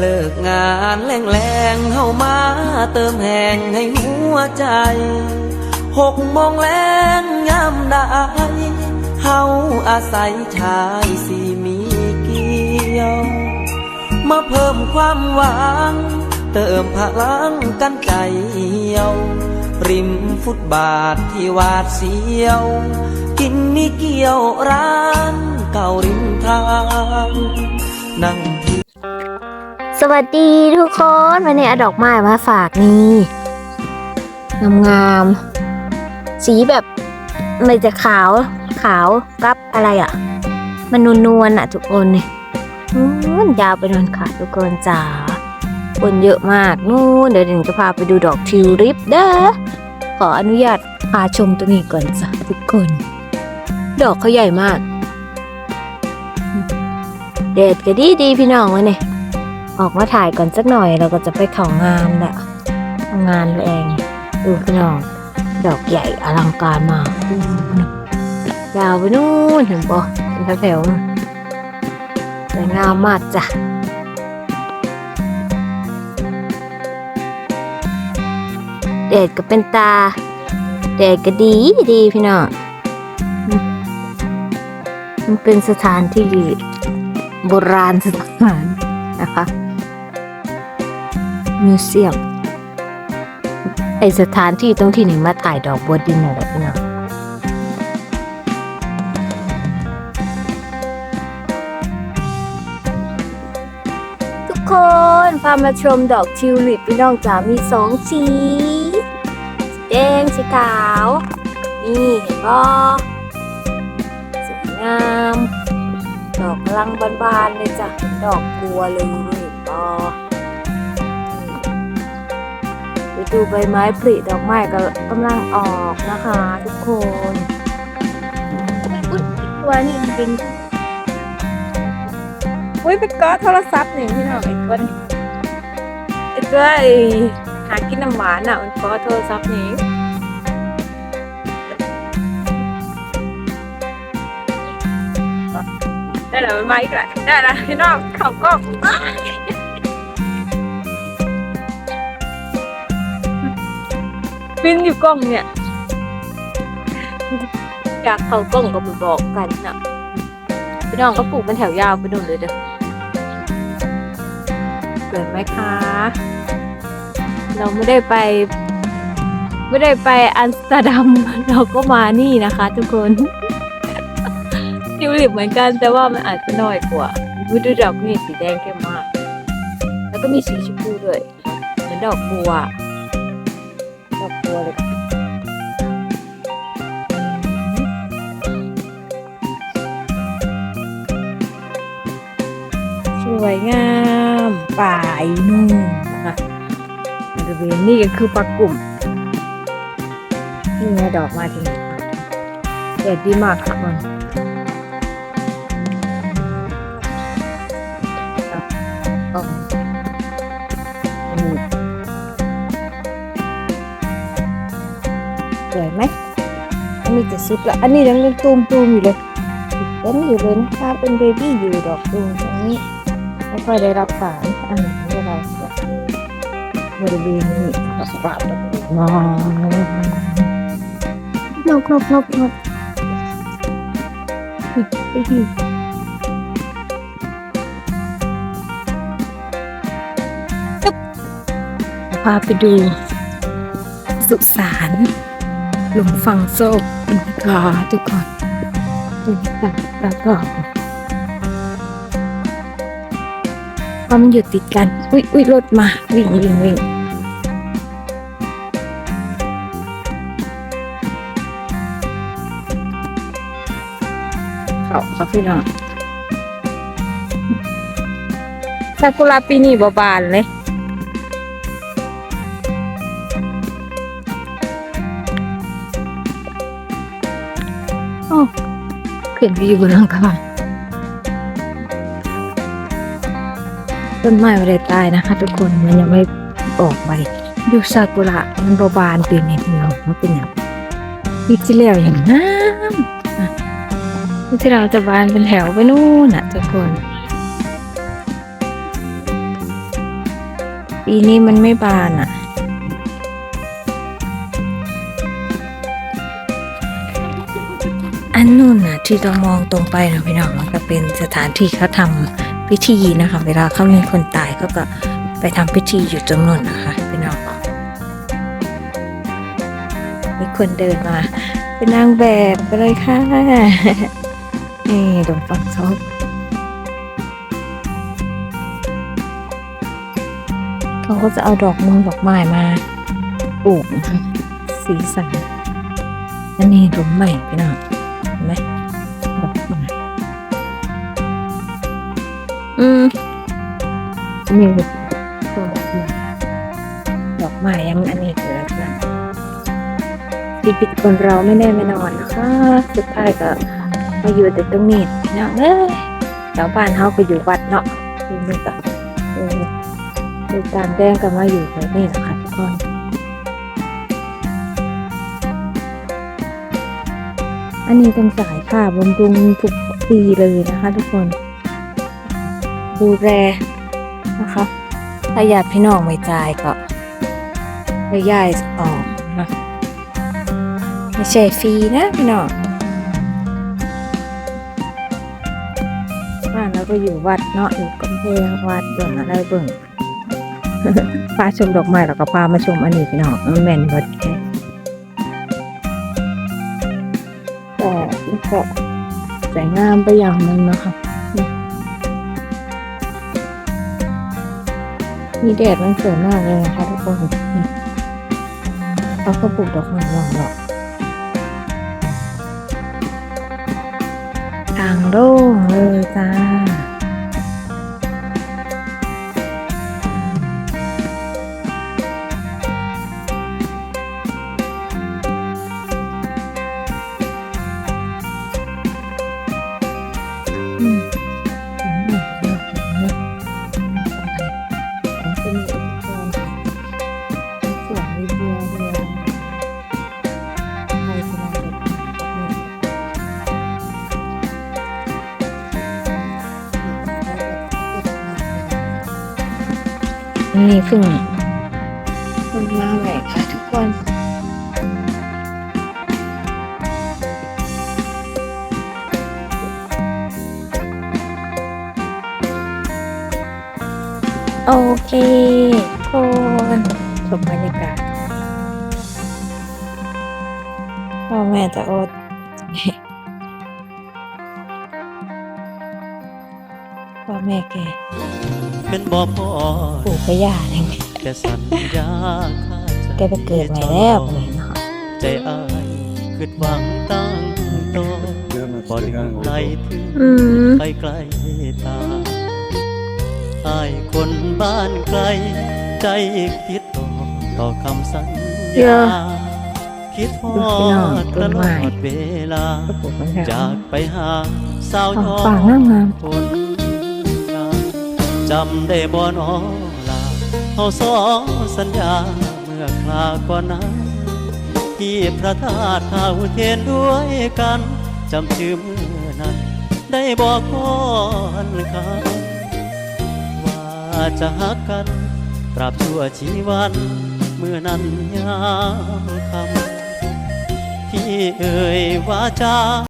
เลิกงานแรงแรงๆเฮามาเติมแห่งให้หัวใจ หกโมงแรงยามได้เฮาอาศัยชายสีมีเกี่ยว มาเพิ่มความหวัง เติมพลังกันใจเหี่ยว ริมฟุตบาทที่วาดเสียว กินมีเกี่ยวร้านเก่าริมทางนั่งที่ สวัสดีทุกคนวันนี้เอาดอกไม้มาฝากนี่งามๆสีแบบไม่จะขาวขาวกับอะไรอะ มันนวลๆอะ ทุกคนเนี่ยนู่นยาวไปนอนขาทุกคนจ๋าคนเยอะมากนู่นเดี๋ยวหนึ่งจะพาไปดูดอกทิวลิปเด้อขออนุญาตพาชมตัวนี้ก่อนจ้ะทุกคน ดอกเขาใหญ่มากเด็ดก็ดีดีพี่น้องวะเนี่ย ออกมาถ่ายก่อนสักหน่อยเราก็จะไปของงานแหละงานแรงดูพี่น้องดอกใหญ่อลังการมากยาวไปนู่นเห็นปะเป็นแถวๆสวยงามมากจ้ะแดดก็เป็นตาแดดก็ดีดีพี่น้องมมันเป็นสถานที่โบราณสถานนะคะ มิวเซียมไอสถานที่ตรงที่หนึ่งมาถ่ายดอกบัวดินอะไรพี่น้องทุกคนพามาชมดอกทิวลิปพี่น้องจ๋ามีสองสีสีแดงสีขาว นี่เห็นบ่สวยงาม ดอกกำลังบานๆเลยจ้ะดอกบัวเลยนี่ปอ ปดูใบไม้ผลิดอกไม้ก็กำลังออกนะคะทุกคนอุ๊ยตัวนี้เป็นอุ้ยเป็นก้อโทรศัพท์นี่พี่น้องไอ้ก้อนไอ้ตัวไอ้หากินน้ำหวานอะมันก้อโทรศัพท์นี่ได้แล้วมันมาอีกแล้วได้แล้วพี่น้องเขาก็ บินอยู่กล้องเนี่ย อยากเข้ากล้องก็ไปบอกกันนะพี่น้องก็ปลูกเป็นแถวยาวไปดูเลยเด้อสวยไหมคะ เราไม่ได้ไป ไม่ได้ไปอัมสเตอร์ดัมเราก็มานี่นะคะ ทุกคนทิวลิปเหมือนกันแต่ว่ามันอาจจะน้อยกว่าวิดูดอกนี่สีแดงเข้มมาก แล้วก็มีสีชมพูด้วยเหมือนดอกบัว อกบัวเลยสวยงามป่ายนู่นนะคะบริเวณนี้ก็คือปลากลุ่มนี่ไงดอกมาทีนี้แดดดีมากค่ะมันอ๋ออื สวยไหมอันนี้จะสุดละอันนี้ยังเป็นตูมตูมๆอยู่เลยเป็นอยู่เลยนะคะเป็นเบบี้อยู่ดอกตูมตรงนี้ไม่ค่อยได้รับสารอาหารที่เราจะบริเวณนี้ก็ปรับนอนนกนกนกนกไปดีพาไปดูสุสานห ลุมฝังศพนะคะทุกคนดูค่ะแล้วก็เพราะมันอยู่ติดกัน อุ้ยอุ้ยรถมา วิ่งวิ่งวิ่งเขาเขาพี่น้องซากุระปีนี้บาบานเลย ขึ้นไปอยู่บนหลังคาต้นไม้ไม่ได้ตายนะคะ ทุกคนมันยังไม่ออกใบดูซากุระมันบาบานปีนี้พี่น้องมันเป็นอย่างปีที่แล้วอย่างงามอะปีที่เราจะบานเป็นแถวไปนู่นน่ะทุกคน ปีนี้มันไม่บานอะ อันนู่นนะที่เรามองตรงไปนะพี่น้องมันก็เป็นสถานที่เขาทำพิธีนะคะ เวลาเขามีคนตายเขาก็ไปทำพิธีอยู่ตรงนู้นนะคะพี่น้องมีคนเดินมา เป็นนางแบบไปเลยค่ะนี่ดงฟังซบเขาก็จะเอาดอกมงดอกไม้มาปลูกนะคะสีสันอันนี้ดมใหม่พี่น้อง ไหมดอกไม้อืมนี่ดอกไม้ดอกไม้ยังอันนี้อยู่แล้วนะชีวิตคนเราไม่แน่ไม่นอนนะคะ สุดท้ายก็มาอยู่แต่ตรงนี้เนาะเอ้ยแถวบ้านเขาก็อยู่วัดเนาะทีนี้ก็เออดูตามแดงกันมาอยู่แบบนี้นะคะทุกคน อันนี้ต้องสายค่ะบำรุงทุกปีเลยนะคะ ทุกคน ดูแลนะคะถ้าญาติพี่น้องไม่จ่ายก็ไปย้ายออกนะไม่ใช่ฟรีนะพี่น้องบ้านเราก็อยู่วัดเนาะอยู่กำแพงวัดเบิ่งอะไรเบิ่งพาชมดอกไม้แล้วก็พามาชมอันนี้พี่น้องแม่นวัด ก็สวยงามไปอย่างหนึงนะคะมีแดดมันสวยมากเลยนะคะทุกคนเขาก็ปลูกดอกไม้หว่างดอกทางโล่งเลยจ้า นี่เพิ่งเพิ่งมาใหม่ค่ะทุกคนโอเคทุกคนชมบรรยากาศพ่อแม่จะอดพ่อแม่แก เป็นบ่พอปู่กับย่าเนี่ยแค่สัญญาค่าใจแกไปเกิดใหม่แล้วเลยเนาะใจอายคิดหวังตั้งโตบ่ลืมไหลถึงอืมไปไกลตาอายคนบ้านไกล ใจคิดต่อต่อคำสัญเยญาอะคิดฮอดูพี่น้องดต้ตนลไม้อดเวลาก็ปลูกมันจากไปหาสาวอ๋ทอองป่างามงามคนงาม จำได้บ่นอลาเฮาสองสัญญาเมื่อคลาก่อนนั้นที่พระธาตุเท้าเทียนด้วยกันจำชื่อเมื่อนั้น ได้บอกก่อนครับว่าจะหักกันตราบชั่วชีวันเมื่อนั้นยามคำที่เอ่ยว่าจา